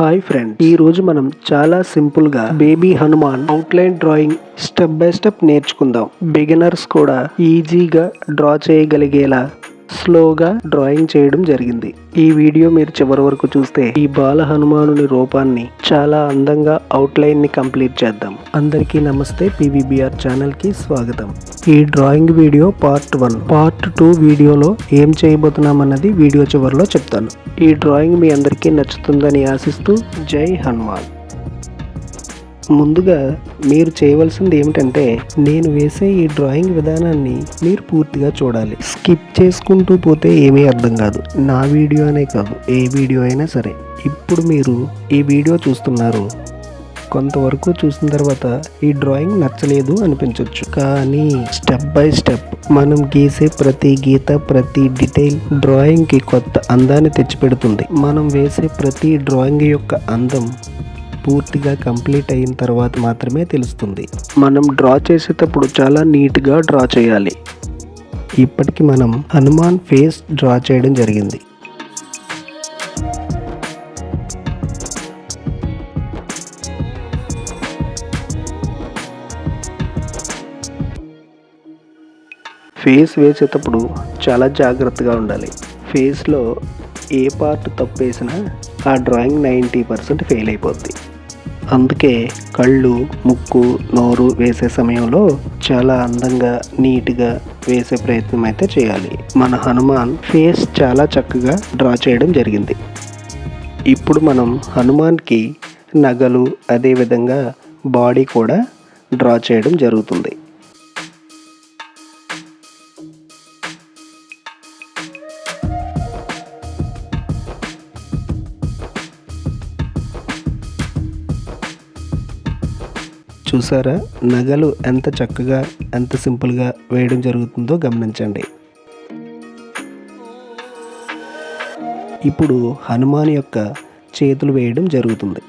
Hi friend ఈ రోజు మనం చాలా సింపుల్గా baby Hanuman outline drawing step by step నేర్చుకుందాం. బిగినర్స్ కూడా ఈజీగా డ్రా చేయగలిగేలా స్లోగా డ్రాయింగ్ చేయడం జరిగింది. ఈ వీడియో మీరు చివరి వరకు చూస్తే ఈ బాల హనుమానుని రూపాన్ని చాలా అందంగా అవుట్లైన్ని కంప్లీట్ చేద్దాం. అందరికీ నమస్తే. పీవీబీఆర్ ఛానల్కి స్వాగతం. ఈ drawing video part one. Part two వీడియోలో ఏం చేయబోతున్నాం అన్నది వీడియో చివరిలో చెప్తాను. ఈ డ్రాయింగ్ మీ అందరికీ నచ్చుతుందని ఆశిస్తూ జై హనుమాన్. ముందుగా మీరు చేయవలసింది ఏమిటంటే నేను వేసే ఈ డ్రాయింగ్ విధానాన్ని మీరు పూర్తిగా చూడాలి. స్కిప్ చేసుకుంటూ పోతే ఏమీ అర్థం కాదు. నా వీడియో అనే కాదు ఏ వీడియో అయినా సరే. ఇప్పుడు మీరు ఈ వీడియో చూస్తున్నారు. కొంతవరకు చూసిన తర్వాత ఈ డ్రాయింగ్ నచ్చలేదు అనిపించవచ్చు కానీ స్టెప్ బై స్టెప్ మనం గీసే ప్రతి గీత ప్రతి డీటెయిల్ డ్రాయింగ్కి కొత్త అందాన్ని తెచ్చిపెడుతుంది. మనం వేసే ప్రతి డ్రాయింగ్ యొక్క అందం పూర్తిగా కంప్లీట్ అయిన తర్వాత మాత్రమే తెలుస్తుంది. మనం డ్రా చేసేటప్పుడు చాలా నీట్గా డ్రా చేయాలి. ఇప్పటికి మనం హనుమాన్ ఫేస్ డ్రా చేయడం జరిగింది. ఫేస్ వేసేటప్పుడు చాలా జాగ్రత్తగా ఉండాలి. ఫేస్లో ఏ పార్ట్ తప్పేసినా ఆ డ్రాయింగ్ నైంటీ పర్సెంట్ ఫెయిల్ అయిపోద్ది. అందుకే కళ్ళు ముక్కు నోరు వేసే సమయంలో చాలా అందంగా నీట్గా వేసే ప్రయత్నం అయితే చేయాలి. మన హనుమాన్ ఫేస్ చాలా చక్కగా డ్రా చేయడం జరిగింది. ఇప్పుడు మనం హనుమాన్కి నగలు అదేవిధంగా బాడీ కూడా డ్రా చేయడం జరుగుతుంది. చూసారా? నగలు ఎంత చక్కగా ఎంత సింపుల్గా వేయడం జరుగుతుందో గమనించండి. ఇప్పుడు హనుమాన్ యొక్క చేతులు వేయడం జరుగుతుంది.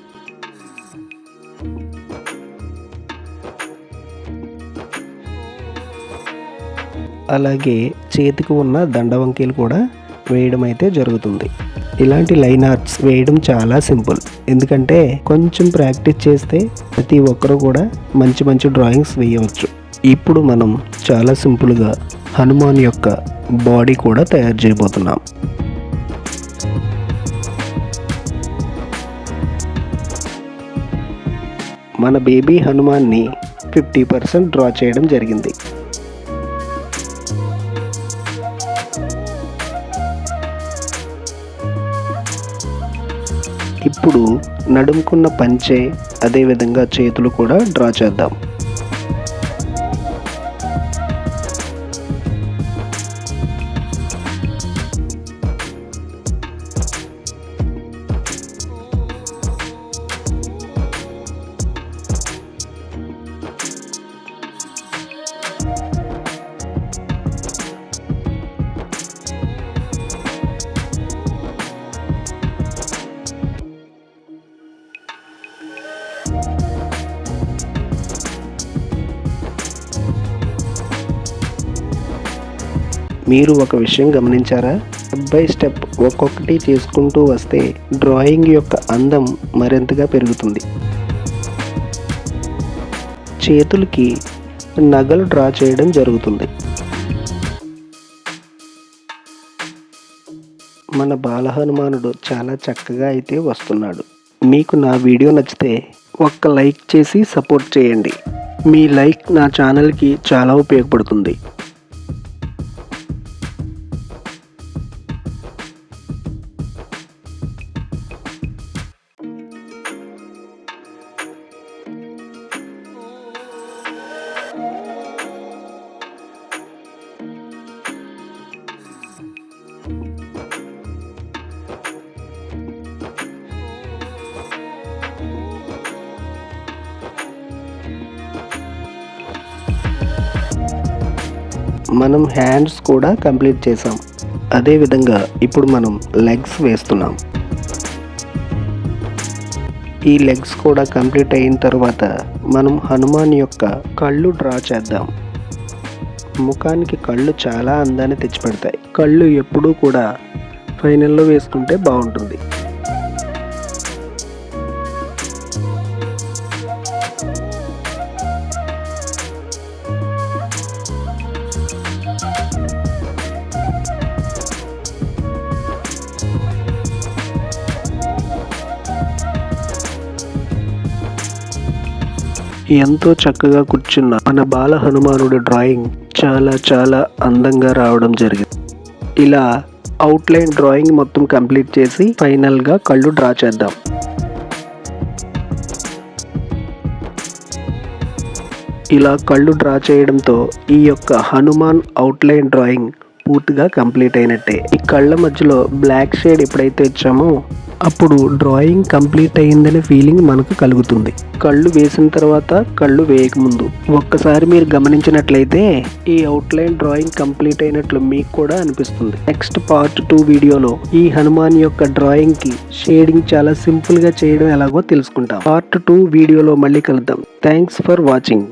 అలాగే చేతికి ఉన్న దండవంకీలు కూడా వేయడం అయితే జరుగుతుంది. ఇలాంటి లైన్ ఆర్ట్స్ వేయడం చాలా సింపుల్. ఎందుకంటే కొంచెం ప్రాక్టీస్ చేస్తే ప్రతి ఒక్కరూ కూడా మంచి మంచి డ్రాయింగ్స్ వేయవచ్చు. ఇప్పుడు మనం చాలా సింపుల్గా హనుమాన్ యొక్క బాడీ కూడా తయారు చేయబోతున్నాం. మన బేబీ హనుమాన్ని ఫిఫ్టీ పర్సెంట్ డ్రా చేయడం జరిగింది. ఇప్పుడు నడుముకున్న పంచె అదేవిధంగా చేతులు కూడా డ్రా చేద్దాం. మీరు ఒక విషయం గమనించారా? స్టెప్ బై స్టెప్ ఒక్కొక్కటి చేసుకుంటూ వస్తే డ్రాయింగ్ యొక్క అందం మరింతగా పెరుగుతుంది. చేతులకి నగలు డ్రా చేయడం జరుగుతుంది. మన బాల హనుమానుడు చాలా చక్కగా అయితే వస్తున్నాడు. మీకు నా వీడియో నచ్చితే ఒక్క లైక్ చేసి సపోర్ట్ చేయండి. మీ లైక్ నా ఛానల్కి చాలా ఉపయోగపడుతుంది. మనం హ్యాండ్స్ కూడా కంప్లీట్ చేసాం అదేవిధంగా ఇప్పుడు మనం లెగ్స్ వేస్తున్నాం. ఈ లెగ్స్ కూడా కంప్లీట్ అయిన తర్వాత మనం హనుమాన్ యొక్క కళ్ళు డ్రా చేద్దాం. ముఖానికి కళ్ళు చాలా అందాన్ని తెచ్చిపెడతాయి. కళ్ళు ఎప్పుడూ కూడా ఫైనల్లో వేసుకుంటే బాగుంటుంది. ఎంతో చక్కగా కూర్చున్న మన బాల హనుమానుడి డ్రాయింగ్ చాలా చాలా అందంగా రావడం జరిగింది. ఇలా అవుట్లైన్ డ్రాయింగ్ మొత్తం కంప్లీట్ చేసి ఫైనల్గా కళ్ళు డ్రా చేద్దాం. ఇలా కళ్ళు డ్రా చేయడంతో ఈ యొక్క హనుమాన్ అవుట్లైన్ డ్రాయింగ్ పూర్తిగా కంప్లీట్ అయినట్టే. ఈ కళ్ళ మధ్యలో బ్లాక్ షేడ్ ఎప్పుడైతే ఇచ్చామో అప్పుడు డ్రాయింగ్ కంప్లీట్ అయిందనే ఫీలింగ్ మనకు కలుగుతుంది. కళ్ళు వేసిన తర్వాత కళ్ళు వేయకముందు ఒక్కసారి మీరు గమనించినట్లయితే ఈ అవుట్లైన్ డ్రాయింగ్ కంప్లీట్ అయినట్లు మీకు కూడా అనిపిస్తుంది. నెక్స్ట్ పార్ట్ టూ వీడియోలో ఈ హనుమాన్ యొక్క డ్రాయింగ్కి షేడింగ్ చాలా సింపుల్గా చేయడం ఎలాగో తెలుసుకుంటాం. పార్ట్ టూ వీడియోలో మళ్ళీ కలుద్దాం. Thanks for watching